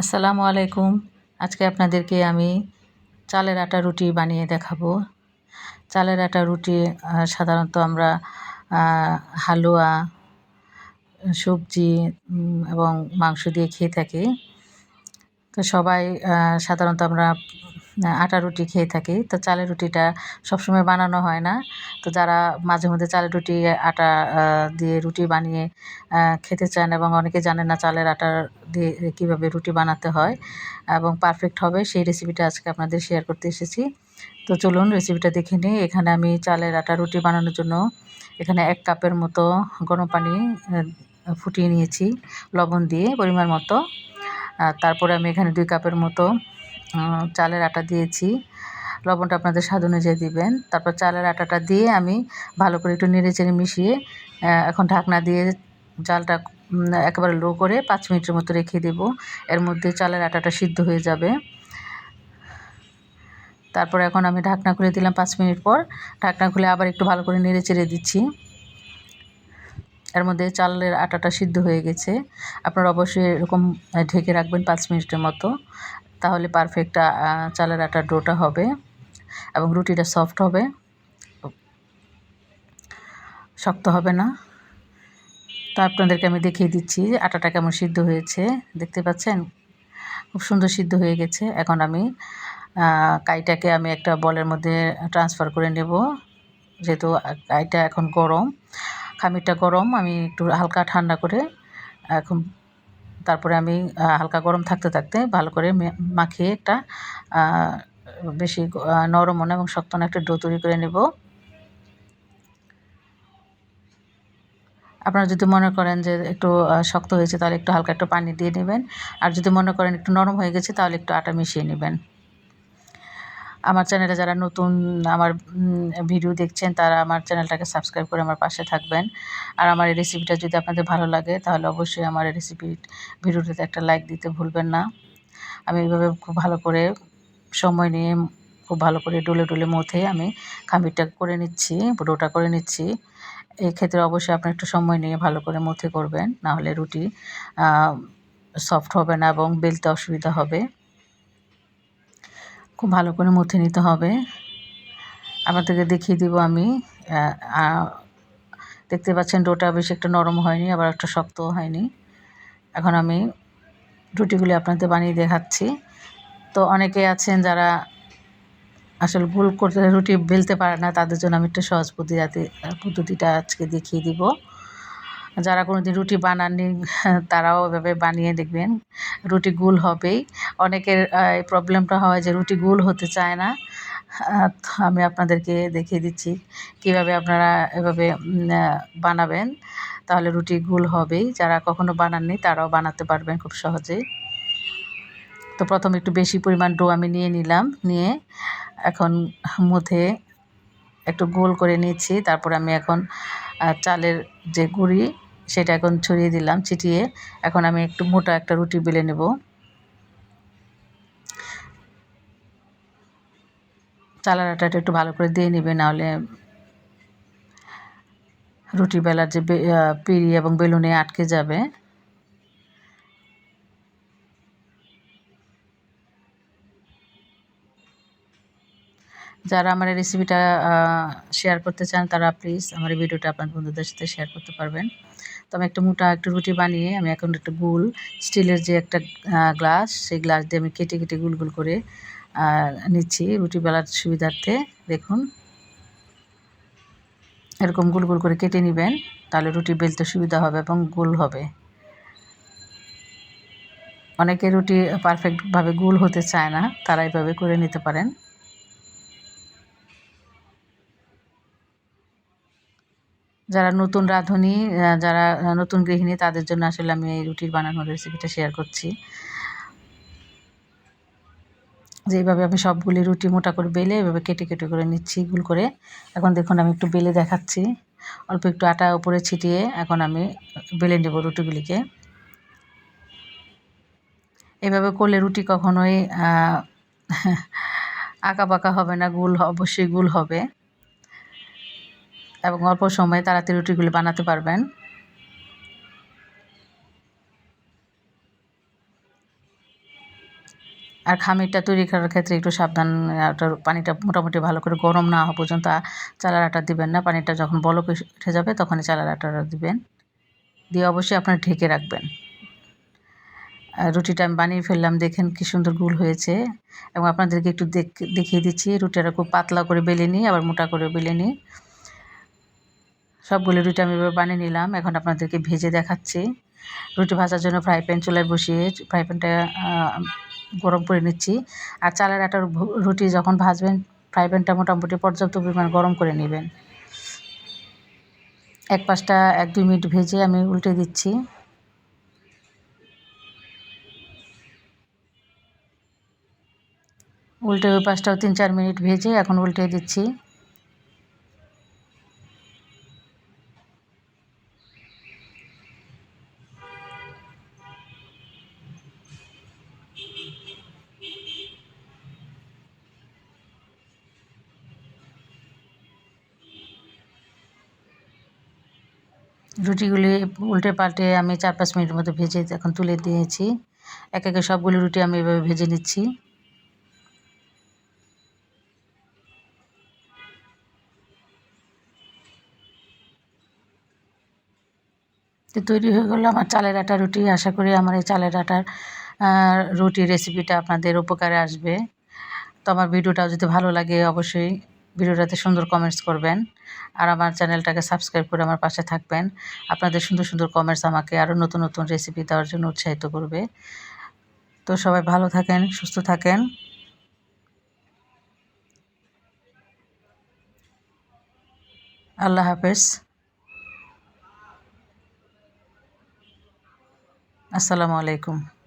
আসসালামু আলাইকুম। আজকে আপনাদেরকে আমি চালের আটা রুটি বানিয়ে দেখাবো। চালের আটা রুটি সাধারণত আমরা হালুয়া, সবজি এবং মাংস দিয়ে খেয়ে থাকি। তো সবাই সাধারণত আমরা আটা রুটি খেয়ে থাকি। তো চালের রুটিটা সবসময় বানানো হয় না। তো যারা মাঝে মধ্যে চালের রুটি, আটা দিয়ে রুটি বানিয়ে খেতে চান এবং অনেকে জানেন না চালের আটা দিয়ে কীভাবে রুটি বানাতে হয় এবং পারফেক্ট হবে, সেই রেসিপিটা আজকে আপনাদের শেয়ার করতে এসেছি। তো চলুন রেসিপিটা দেখে নিই। এখানে আমি চালের আটা, রুটি বানানোর জন্য এখানে এক কাপের মতো গরম পানি ফুটিয়ে নিয়েছি। লবণ দিয়ে পরিমাণ মতো। তারপরে আমি এখানে দুই কাপের মতো চালের আটা দিয়েছি। লবণটা আপনাদের স্বাদ অনুযায়ী দিবেন। তারপর চালের আটাটা দিয়ে আমি ভালো করে একটু নেড়ে চেড়ে মিশিয়ে এখন ঢাকনা দিয়ে উম, একেবারে লো করে পাঁচ মিনিটের মতো রেখে দেব। এর মধ্যে চালের আটাটা সিদ্ধ হয়ে যাবে। তারপর এখন আমি ঢাকনা খুলে দিলাম পাঁচ মিনিট পর। ঢাকনা খুলে আবার একটু ভালো করে নেড়ে চেড়ে দিচ্ছি। এর মধ্যে চালের আটাটা সিদ্ধ হয়ে গেছে। আপনারা অবশ্যই এরকম ঢেকে রাখবেন পাঁচ মিনিটের মতো। তাহলে পারফেক্ট চালের আটার ডোটা হবে এবং রুটিটা সফট হবে। শক্ত হবে না। তো আপনাদেরকে আমি দেখিয়ে দিচ্ছি যে আটাটা কেমন সিদ্ধ হয়েছে। দেখতে পাচ্ছেন? খুব সুন্দর সিদ্ধ হয়ে গেছে। এখন আমি কাইটাকে আমি একটা বলের মধ্যে ট্রান্সফার করে নেব। যেহেতু কাইটা এখন গরম, খামিরটা গরম, আমি একটু হালকা ঠান্ডা করে এখন তারপরে আমি হালকা গরম থাকতে থাকতে ভালো করে মাখিয়ে একটা বেশি নরম না এবং শক্ত না একটা ডো তৈরি করে নেব। আপনারা যদি মনে করেন যে একটু শক্ত হয়েছে তাহলে একটু হালকা একটু পানি দিয়ে নেবেন। আর যদি মনে করেন একটু নরম হয়ে গেছে তাহলে একটু আটা মিশিয়ে নেবেন। আমার চ্যানেলে যারা নতুন, আমার ভিডিও দেখছেন, তারা আমার চ্যানেলটাকে সাবস্ক্রাইব করে আমার পাশে থাকবেন। আর আমার এই রেসিপিটা যদি আপনাদের ভালো লাগে, তাহলে অবশ্যই আমার এই রেসিপি ভিডিওটাতে একটা লাইক দিতে ভুলবেন না। আমি এইভাবে খুব ভালো করে সময় নিয়ে, খুব ভালো করে ডলে ডলে মথে আমি খামিরটা করে নিচ্ছি ডোটা করে নিচ্ছি। এই ক্ষেত্রে অবশ্যই আপনি একটু সময় নিয়ে ভালো করে মথে করবেন না হলে রুটি সফট হবে না এবং বেলতে অসুবিধা হবে। খুব ভালো করে মুথে নিতে হবে। আপনাদেরকে দেখিয়ে দিব আমি দেখতে পাচ্ছেন ডোটা বেশি একটা নরম হয়নি, আবার একটা শক্তও হয়নি। এখন আমি রুটিগুলি আপনাদের বানিয়ে দেখাচ্ছি। তো অনেকে আছেন যারা আসলে ভুল করতে রুটি বেলতে পারে না, তাদের জন্য আমি একটু সহজ পদ্ধতি পদ্ধতিটা আজকে দেখিয়ে দিব। যারা কোনো দিন রুটি বানাননি, তারাও এভাবে বানিয়ে দেখবেন, রুটি গুল হবেই। অনেকের এই প্রবলেমটা হয় যে রুটি গুল হতে চায় না। আমি আপনাদেরকে দেখিয়ে দিচ্ছি কীভাবে আপনারা এভাবে বানাবেন। তাহলে রুটি গুল হবেই। যারা কখনো বানাননি, তারাও বানাতে পারবেন খুব সহজেই। তো প্রথমে একটু বেশি পরিমাণ ডো আমি নিয়ে নিলাম, নিয়ে এখন মধ্যে একটু গোল করে নিচ্ছি। তারপর আমি এখন চালের যে গুঁড়ি সেটা এখন ছড়িয়ে দিলাম, ছিটিয়ে। এখন আমি একটু মোটা একটা রুটি বেলে নেব। চালার আটাটা একটু ভালো করে দিয়ে নেবে, নাহলে রুটি বেলার যে পিড়ি এবং বেলুনে আটকে যাবে। যারা আমার এই রেসিপিটা শেয়ার করতে চান, তারা প্লিজ আমার ভিডিওটা আপনার বন্ধুদের সাথে শেয়ার করতে পারবেন। তো আমি একটা মোটা একটা রুটি বানিয়ে, আমি এখন একটা গুল স্টিলের যে একটা গ্লাস সেই গ্লাস দিয়ে আমি কেটে কেটে গুল গুল করে নিচ্ছি রুটি বেলার সুবিধার্থে। দেখুন। এরকম গোল গোল করে কেটে নেবেন, তাহলে রুটি বেলতে সুবিধা হবে এবং গোল হবে। অনেকে রুটি পারফেক্টভাবে গোল হতে চায় না, তারা এভাবে করে নিতে পারেন। যারা নতুন রাঁধুনি যারা নতুন গৃহিণী, তাদের জন্য আসলে আমি এই রুটির বানানোর রেসিপিটা শেয়ার করছি। যেইভাবে আমি সবগুলি রুটি মোটা করে বেলে, এভাবে কেটে কেটে করে নিচ্ছি, গুল করে। এখন দেখুন, আমি একটু বেলে দেখাচ্ছি। অল্প একটু আটা উপরে ছিটিয়ে এখন আমি বেলে নেব রুটিগুলিকে। এভাবে করলে রুটি কখনোই আঁকা বাঁকা হবে না, গুল অবশ্যই গুল হবে। এবং অল্প সময়ে তাড়াতাড়ি রুটিগুলি বানাতে পারবেন। আর খামিরটা তৈরি করার ক্ষেত্রে একটু সাবধান পানিটা মোটামুটি ভালো করে গরম না হওয়া পর্যন্ত চালার আটা দিবেন না। পানিটা যখন বলক উঠে যাবে তখনই চালার আটাটা দিবেন। দিয়ে অবশ্যই আপনারা ঢেকে রাখবেন। রুটিটা আমি বানিয়ে ফেললাম, দেখেন কি সুন্দর গুল হয়েছে। এবং আপনাদেরকে একটু দেখিয়ে দিচ্ছি, রুটিটা খুব পাতলা করে বেলে নিই আবার মোটা করে বেলে নিই সবগুলো রুটি আমি এবার বানিয়ে নিলাম। এখন আপনাদেরকে ভেজে দেখাচ্ছি। রুটি ভাজার জন্য ফ্রাই প্যান চুলায় বসিয়ে ফ্রাই প্যানটা গরম করে নিচ্ছি। আর চালের আটার রুটি যখন ভাজবেন ফ্রাই প্যানটা মোটামুটি পর্যাপ্ত পরিমাণ গরম করে নেবেন। এক পাশটা এক দুই মিনিট ভেজে আমি উল্টে দিচ্ছি। উল্টে ওই পাশটাও তিন চার মিনিট ভেজে এখন উল্টে দিচ্ছি। রুটিগুলি উল্টে পাল্টে আমি চার পাঁচ মিনিটের মতো ভেজে এখন তুলে দিয়েছি। এক একে সবগুলো রুটি আমি এভাবে ভেজে নিচ্ছি। তো তৈরি হয়ে গেলো আমার চালের আটা রুটি। আশা করি আমার এই চালের আটার রুটি রেসিপিটা আপনাদের উপকারে আসবে। তো আমার ভিডিওটাও যদি ভালো লাগে অবশ্যই ভিডিওটাতে সুন্দর কমেন্টস করবেন আর আমার চ্যানেলটাকে সাবস্ক্রাইব করে আমার পাশে থাকবেন। আপনাদের সুন্দর সুন্দর কমেন্টস আমাকে আরও নতুন নতুন রেসিপি দেওয়ার জন্য উৎসাহিত করবে। তো সবাই ভালো থাকেন, সুস্থ থাকেন। আল্লাহ হাফেজ। আসসালামু আলাইকুম।